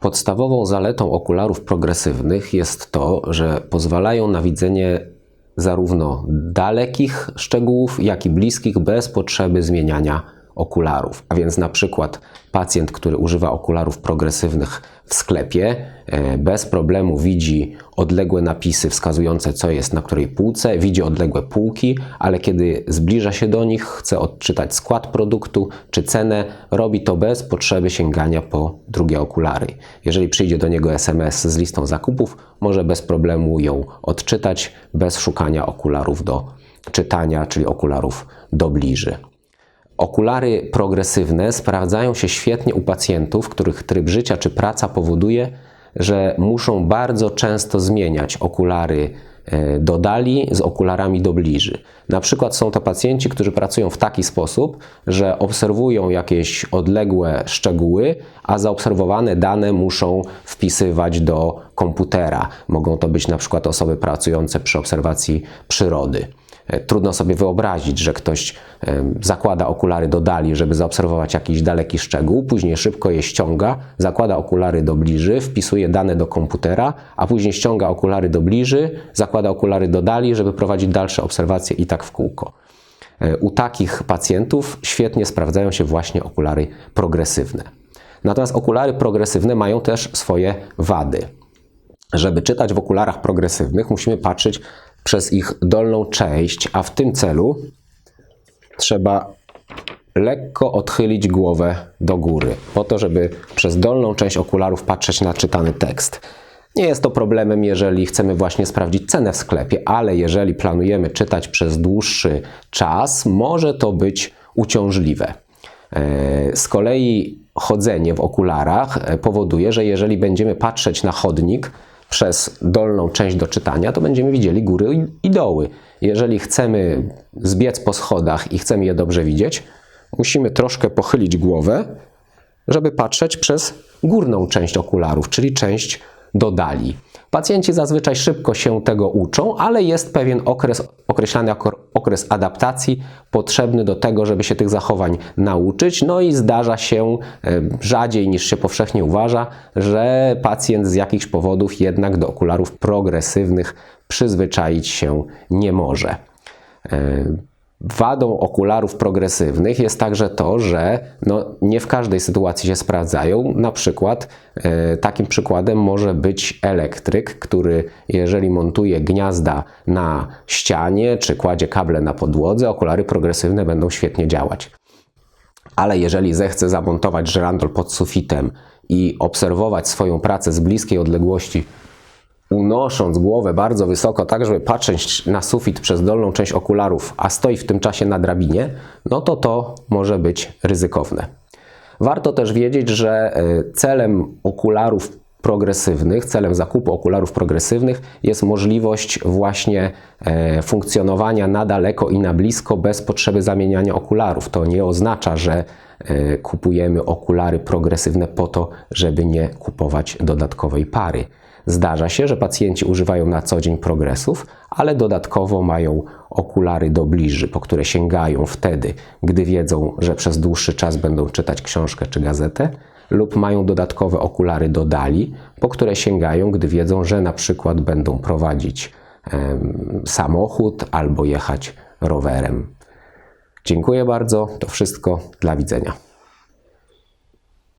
Podstawową zaletą okularów progresywnych jest to, że pozwalają na widzenie zarówno dalekich szczegółów, jak i bliskich bez potrzeby zmieniania okularów. A więc na przykład pacjent, który używa okularów progresywnych w sklepie, e, bez problemu widzi odległe napisy wskazujące, co jest na której półce, widzi odległe półki, ale kiedy zbliża się do nich, chce odczytać skład produktu czy cenę, robi to bez potrzeby sięgania po drugie okulary. Jeżeli przyjdzie do niego SMS z listą zakupów, może bez problemu ją odczytać, bez szukania okularów do czytania, czyli okularów do bliży. Okulary progresywne sprawdzają się świetnie u pacjentów, których tryb życia czy praca powoduje, że muszą bardzo często zmieniać okulary e, do dali z okularami do bliży. Na przykład są to pacjenci, którzy pracują w taki sposób, że obserwują jakieś odległe szczegóły, a zaobserwowane dane muszą wpisywać do komputera. Mogą to być na przykład osoby pracujące przy obserwacji przyrody. E, trudno sobie wyobrazić, że ktoś zakłada okulary do dali, żeby zaobserwować jakiś daleki szczegół, później szybko je ściąga, zakłada okulary do bliży, wpisuje dane do komputera, a później ściąga okulary do bliży, zakłada okulary do dali, żeby prowadzić dalsze obserwacje i tak w kółko. E, u takich pacjentów świetnie sprawdzają się właśnie okulary progresywne. Natomiast okulary progresywne mają też swoje wady. Żeby czytać w okularach progresywnych, musimy patrzeć przez ich dolną część, a w tym celu trzeba lekko odchylić głowę do góry, po to, żeby przez dolną część okularów patrzeć na czytany tekst. Nie jest to problemem, jeżeli chcemy właśnie sprawdzić cenę w sklepie, ale jeżeli planujemy czytać przez dłuższy czas, może to być uciążliwe. E, z kolei chodzenie w okularach e, powoduje, że jeżeli będziemy patrzeć na chodnik, przez dolną część do czytania, to będziemy widzieli góry i doły. Jeżeli chcemy zbiec po schodach i chcemy je dobrze widzieć, musimy troszkę pochylić głowę, żeby patrzeć przez górną część okularów, czyli część dodali. Pacjenci zazwyczaj szybko się tego uczą, ale jest pewien okres, określany jako okres adaptacji potrzebny do tego, żeby się tych zachowań nauczyć. No i zdarza się e, rzadziej niż się powszechnie uważa, że pacjent z jakichś powodów jednak do okularów progresywnych przyzwyczaić się nie może. Wadą okularów progresywnych jest także to, że no, nie w każdej sytuacji się sprawdzają. Na przykład e, takim przykładem może być elektryk, który jeżeli montuje gniazda na ścianie czy kładzie kable na podłodze, okulary progresywne będą świetnie działać. Ale jeżeli zechce zamontować żerandol pod sufitem i obserwować swoją pracę z bliskiej odległości unosząc głowę bardzo wysoko, tak żeby patrzeć na sufit przez dolną część okularów, a stoi w tym czasie na drabinie, no to to może być ryzykowne. Warto też wiedzieć, że e, celem okularów progresywnych, celem zakupu okularów progresywnych jest możliwość właśnie e, funkcjonowania na daleko i na blisko bez potrzeby zamieniania okularów. To nie oznacza, że e, kupujemy okulary progresywne po to, żeby nie kupować dodatkowej pary. Zdarza się, że pacjenci używają na co dzień progresów, ale dodatkowo mają okulary do bliży, po które sięgają wtedy, gdy wiedzą, że przez dłuższy czas będą czytać książkę czy gazetę, lub mają dodatkowe okulary do dali, po które sięgają, gdy wiedzą, że na przykład będą prowadzić em, samochód albo jechać rowerem. Dziękuję bardzo. To wszystko. Dla widzenia.